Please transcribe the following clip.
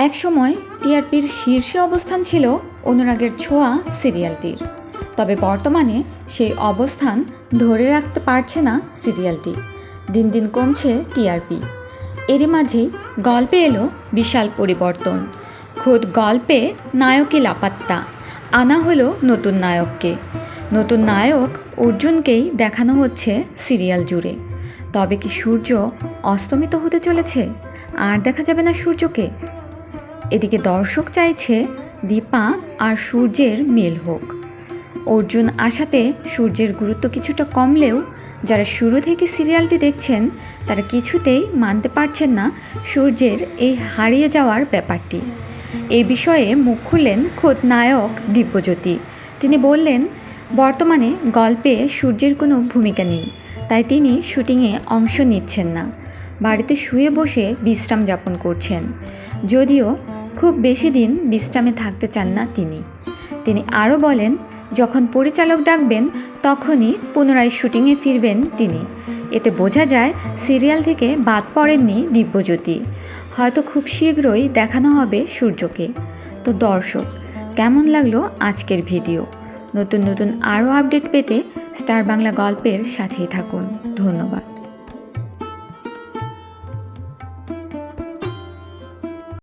একসময় টিআরপির শীর্ষে অবস্থান ছিল অনুরাগের ছোঁয়া সিরিয়ালটির। তবে বর্তমানে সেই অবস্থান ধরে রাখতে পারছে না সিরিয়ালটি। দিন দিন কমছে টিআরপি। এরই মাঝেই গল্পে এলো বিশাল পরিবর্তন। খোদ গল্পে নায়কই লাপাত্তা, আনা হলো নতুন নায়ককে। নতুন নায়ক অর্জুনকেই দেখানো হচ্ছে সিরিয়াল জুড়ে। তবে কি সূর্য অস্তমিত হতে চলেছে? আর দেখা যাবে না সূর্যকে। এদিকে দর্শক চাইছে দীপা আর সূর্যের মেল হোক। অর্জুন আশাতে সূর্যের গুরুত্ব কিছুটা কমলেও যারা শুরু থেকে সিরিয়ালটি দেখছেন, তারা কিছুতেই মানতে পারছেন না সূর্যের এই হারিয়ে যাওয়ার ব্যাপারটি। এই বিষয়ে মুখ খুললেন খোদ নায়ক দিব্যজ্যোতি। তিনি বললেন, বর্তমানে গল্পে সূর্যের কোনো ভূমিকা নেই, তাই তিনি শুটিংয়ে অংশ নিচ্ছেন না। বাড়িতে শুয়ে বসে বিশ্রাম যাপন করছেন। যদিও খুব বেশি দিন বিশ্রামে থাকতে চান না তিনি। তিনি আরও বলেন, যখন পরিচালক ডাকবেন, তখনই পুনরায় শুটিংয়ে ফিরবেন তিনি। এতে বোঝা যায় সিরিয়াল থেকে বাদ পড়েননি দিব্যজ্যোতি। হয়তো খুব শীঘ্রই দেখানো হবে সূর্যকে। তো দর্শক, কেমন লাগল আজকের ভিডিও? নতুন নতুন আরও আপডেট পেতে স্টার বাংলা গল্পের সাথেই থাকুন। ধন্যবাদ।